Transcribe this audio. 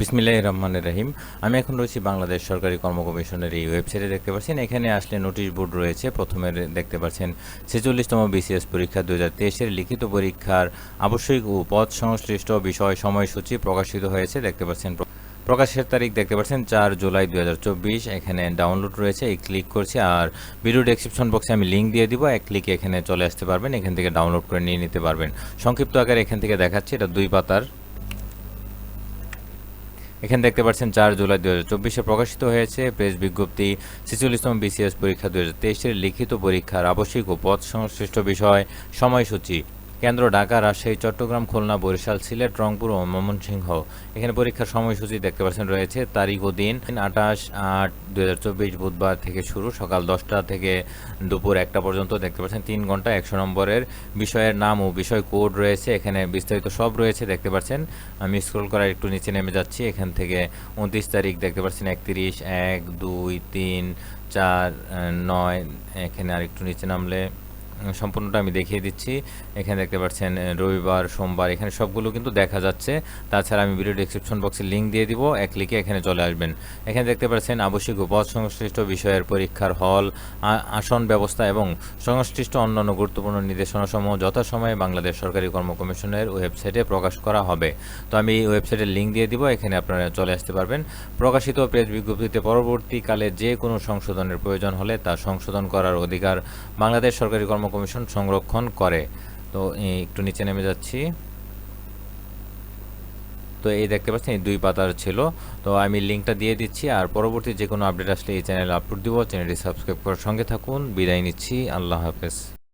বিসমিল্লাহ রহমানের রহিম। আমি এখন রয়েছি বাংলাদেশ সরকারি কর্ম কমিশনের এই ওয়েবসাইটে দেখতে পাচ্ছেন। এখানে আসলে নোটিশ বোর্ড রয়েছে। প্রথমে দেখতে পাচ্ছেন, ছেচল্লিশতম বিসিএস পরীক্ষা দু হাজার তেইশের লিখিত পরীক্ষার আবশ্যিক ও পদ সংশ্লিষ্ট বিষয় সময়সূচি প্রকাশিত হয়েছে। দেখতে পাচ্ছেন প্রকাশের তারিখ দেখতে পাচ্ছেন, চার জুলাই দু হাজার চব্বিশ। এখানে ডাউনলোড রয়েছে, এই ক্লিক করছি আর ভিডিও ডেসক্রিপশন বক্সে আমি লিঙ্ক দিয়ে দিব। এক ক্লিকে এখানে চলে আসতে পারবেন, এখান থেকে ডাউনলোড করে নিয়ে নিতে পারবেন। সংক্ষিপ্ত আকারে এখান থেকে দেখাচ্ছি, এটা দুই পাতার এখানে দেখতে পাচ্ছেন চার জুলাই দু হাজার চব্বিশে প্রকাশিত হয়েছে প্রেস বিজ্ঞপ্তি। ছেচল্লিশতম বিসিএস পরীক্ষা দু হাজার লিখিত পরীক্ষার আবশ্যিক ও পথ সংশ্লিষ্ট বিষয় সময়সূচি। কেন্দ্র ঢাকা রাজশাহী, চট্টগ্রাম, খুলনা, বরিশাল, সিলেট, রংপুর ও ময়মনসিংহ। এখানে পরীক্ষার সময়সূচি দেখতে পাচ্ছেন, রয়েছে তারিখ ও দিন। আঠাশ আট দু হাজার চব্বিশ বুধবার থেকে শুরু, সকাল দশটা থেকে দুপুর একটা পর্যন্ত দেখতে পাচ্ছেন, তিন ঘণ্টা একশো নম্বরের বিষয়ের নাম ও বিষয় কোড রয়েছে। এখানে বিস্তারিত সব রয়েছে দেখতে পাচ্ছেন। আমি স্ক্রল করার একটু নিচে নেমে যাচ্ছি। এখান থেকে উনত্রিশ তারিখ দেখতে পাচ্ছেন, একত্রিশ, এক, দুই, তিন, চার নয়। এখানে আরেকটু নিচে নামলে সম্পূর্ণটা আমি দেখিয়ে দিচ্ছি। এখানে দেখতে পাচ্ছেন রবিবার, সোমবার, এখানে সবগুলো কিন্তু দেখা যাচ্ছে। তাছাড়া আমি ভিডিও ডিসক্রিপশন বক্সে লিঙ্ক দিয়ে দিব, এক ক্লিকে এখানে চলে আসবেন। এখানে দেখতে পাচ্ছেন, আবশ্যিক উপদ সংশ্লিষ্ট বিষয়ের পরীক্ষার হল আসন ব্যবস্থা এবং সংশ্লিষ্ট অন্যান্য গুরুত্বপূর্ণ নির্দেশনাসমূহ যথাসময়ে বাংলাদেশ সরকারি কর্ম কমিশনের ওয়েবসাইটে প্রকাশ করা হবে। তো আমি এই ওয়েবসাইটের লিঙ্ক দিয়ে দিব, এখানে আপনারা চলে আসতে পারবেন। প্রকাশিত প্রেস বিজ্ঞপ্তিতে পরবর্তীকালে যে কোনো সংশোধনের প্রয়োজন হলে তা সংশোধন করার অধিকার বাংলাদেশ সরকারি কর্ম কমিশন সংরক্ষণ করে। তো একটু নিচে নেমে যাচ্ছি। তো, এই দেখতে পাচ্ছেন, এই দুই পাতার ছিল। তো, আমি লিঙ্কটা দিয়ে দিচ্ছি, আর পরবর্তী যে কোনো আপডেট আসলে এই চ্যানেলে আপলোড দিব। চ্যানেলটি সাবস্ক্রাইব করার সঙ্গে থাকুন। বিদায় নিচ্ছি। আল্লাহ হাফেজ।